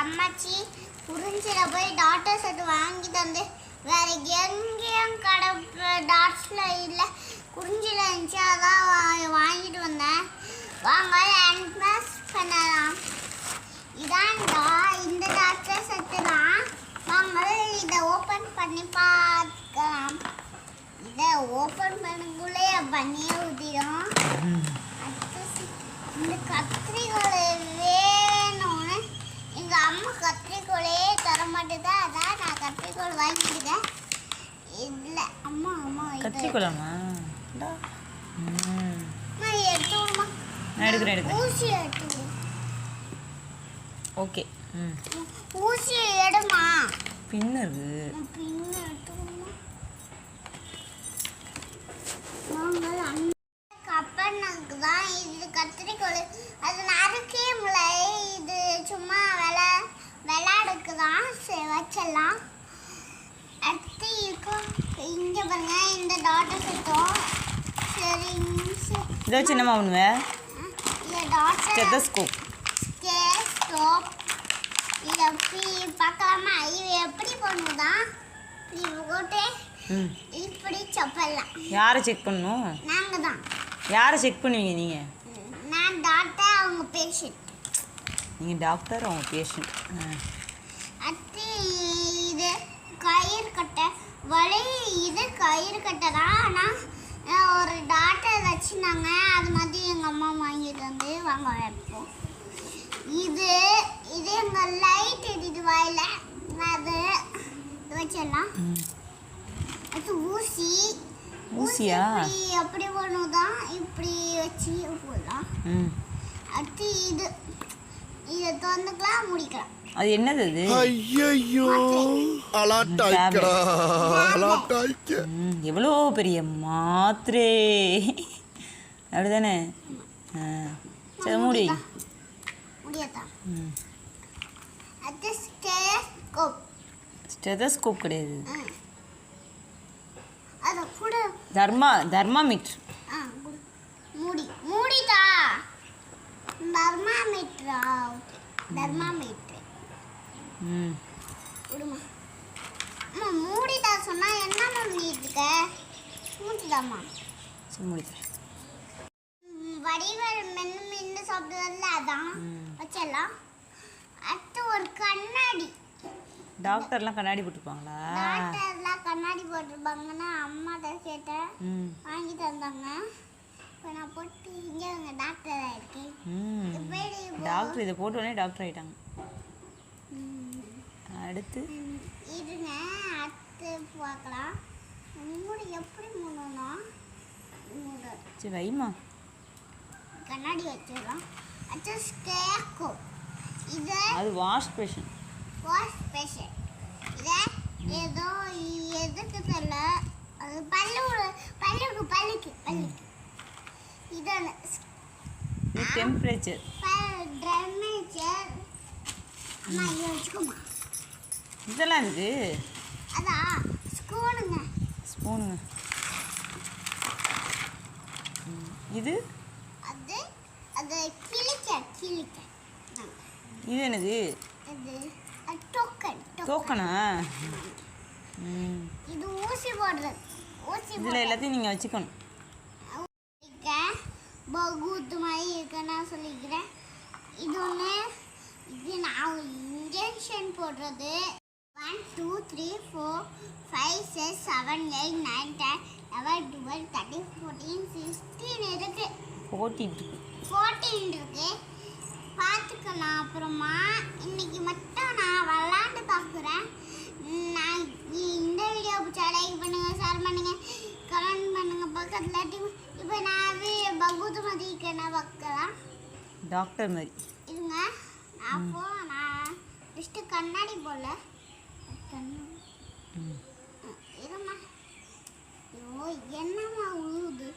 அம்மாச்சி குறிஞ்சில போய் doctor set வாங்கி தந்து. வேற எங்கேயும் கடை டாட்ஸில் இல்லை. குறிஞ்சில இருந்துச்சு அதான் வா- வாங்கிட்டு வந்தேன். வாங்க அன்பாஸ் பண்ணலாம். இதான்டா இந்த டாக்டர் செட்டு தான் வாங்க இதை ஓப்பன் பண்ணி பார்க்கலாம். இதை ஓப்பன் பண்ணக்குள்ளே பண்ணியே ஊற்றிடும் இந்த கத்திரிக்கோள் அம்மா கத்திரிக்கோலையே தர மாட்டேதா அதான் நான் கத்திரிக்கோல் வாங்கிக்கிட்டேன். இல்லை அம்மா அம்மா இது- கத்திரிக்கொள்ளாமா ம். அம்மா, எடுத்து விடுமா நான் எடுக்கிறேன் எடுக்கிறேன். ஊசி எடுத்து விடு. ஓகே. ம். ஊசி எடுமா? கப்பனுக்கு தான் இது கத்திரிக்கோல் அது நறுக்கே முடியல இது சும்மா தான் சரி வச்சிடலாம் அடுத்து இருக்கும் இங்கே பாருங்க இந்த டாட்டர் சுத்தம். சரி. இதை வச்சு என்னம்மா பண்ணுவேன் இந்த டாட்டர் ஸ்டெத்தஸ்கோப் ஸ்டோப் இதை எப்படி பார்க்கலாமா? இது எப்படி பண்ணுதான் இப்படி போட்டு இப்படி சப்பலாம். யாரை செக் பண்ணணும் நாங்கள் தான் யாரை செக் பண்ணுவீங்க நீங்கள் நான் டாக்டர் அவங்க பேஷண்ட் நீங்கள் டாக்டர் அவங்க பேஷண்ட் அடுத்து இது கயிறு கட்டை வலி இது கயிறு கட்டை தான் ஆனால் ஒரு டாக்டர் வச்சுருந்தாங்க. அது மாதிரி எங்கள் அம்மா வாங்கிட்டு வந்து வாங்க வைப்போம். இது இது எங்கள் லைட் எரியுது வாயில். அது வச்சிடலாம். அது ஊசி. ஊசியா? இப்படி எப்படி பண்ணுதான் இப்படி வச்சு போடலாம் அடுத்து இது. இதை திறந்துக்கலாம் முடிக்கலாம். அது என்னது அது ஐயோ அலாட்டாய்க்கடா அலாட்டாய்க்க எவ்வளோ பெரிய மாத்திரை. அப்படிதானே? சரி மூடி. ஸ்டெதஸ்கோப் கிடையாது. தர்மா தர்மாமீட்டர் ஆ குடு. மூடி மூடிதா தர்மாமீட்டரா ம். விடுமா. அம்மா மூடிதா சொன்னா என்ன பண்ணிட்டு இருக்க? மூடிதாம்மா சரி மூடித்தரேன் ம், வடிவேல் மென்னு மென்னு சாப்பிடுவதில்ல அதான். வச்சிடலாம் அடுத்து ஒரு கண்ணாடி. டாக்டர்லாம் கண்ணாடி போட்டுருப்பாங்களா? டாக்டர்லாம் கண்ணாடி போட்டிருப்பாங்கன்னா அம்மாட்ட கேட்டேன். வாங்கி தந்தாங்க. அவங்க டாக்டர் டாக்டர் இதை போட்ட உடனே டாக்டர் ஆயிட்டாங்க. அடுத்து? ம், இருங்க அடுத்து பார்க்கலாம். மூடி எப்படி மூடணும்னா மூட சரி வைமா. கண்ணாடி வச்சிடலாம் அடுத்து ஸ்டேக்கோ இது அது வாஷ் பேஷன் வாஷ் ஸ்பெஷல் இதை ஏதோ எதுக்கு தெரியல. அது பல்லு பல்லுக்கு பல்லுக்கு பல்லுக்கு. டெம்பரேச்சர் இதை இதெல்லாம் ஸ்கூலுங்க ஸ்பூனுங்க. இது? அது அது கிளிக்க கிளிக்க இது என்னது? அது டோக்கன் இது ஊசி போடுறது. ஊசி இதில் எல்லாத்தையும் நீங்கள் வச்சுக்கணும். பகுத்து மாதிரி இருக்கு நான் சொல்லிக்கிறேன். இது ஒன்று இது நான் இன்ஜெக்ஷன் போடுறது. One two three four five six seven eight nine ten eleven twelve thirteen fourteen sixteen இருக்கு. போட்டிட்டு இருக்கு. ஃபோர்டீன் இருக்கு. பார்த்துக்கலாம். அப்புறமா பக்கத்தில் இப்போ நான் அது பகுத்து மதிக்கு என்ன பார்க்கலாம் டாக்டர் மாதிரி இருங்க நான் ஃபஸ்ட்டு கண்ணாடி போல இருமா ஐயோ என்னம்மா உழுவுது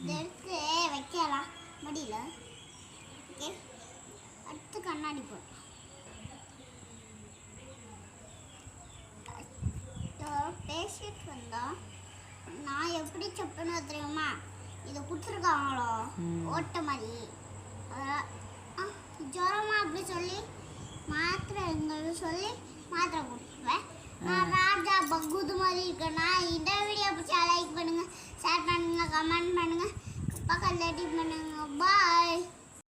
இதை எடுத்து வைக்கலாம் முடியல ஓகே அடுத்து கண்ணாடி போடலாம் பேசிட்டு வந்தா நான் எப்படி செப்பனு தெரியுமா? இதை கொடுத்துருக்காங்களோ. ஓட்ட மாதிரி. அதெல்லாம், ஆ, ஜுரமா அப்படி சொல்லி மாத்திரை எங்களுக்கு சொல்லி மாத்திரை கொடுப்பேன் நான் ராஜா பகுது மாதிரி இருக்கேன்னா இந்த வீடியோ பிடிச்சா லைக் பண்ணுங்க. ஷேர் பண்ணுங்க கமெண்ட் பண்ணுங்க. பக்கத்தில் பண்ணுங்க. பாய்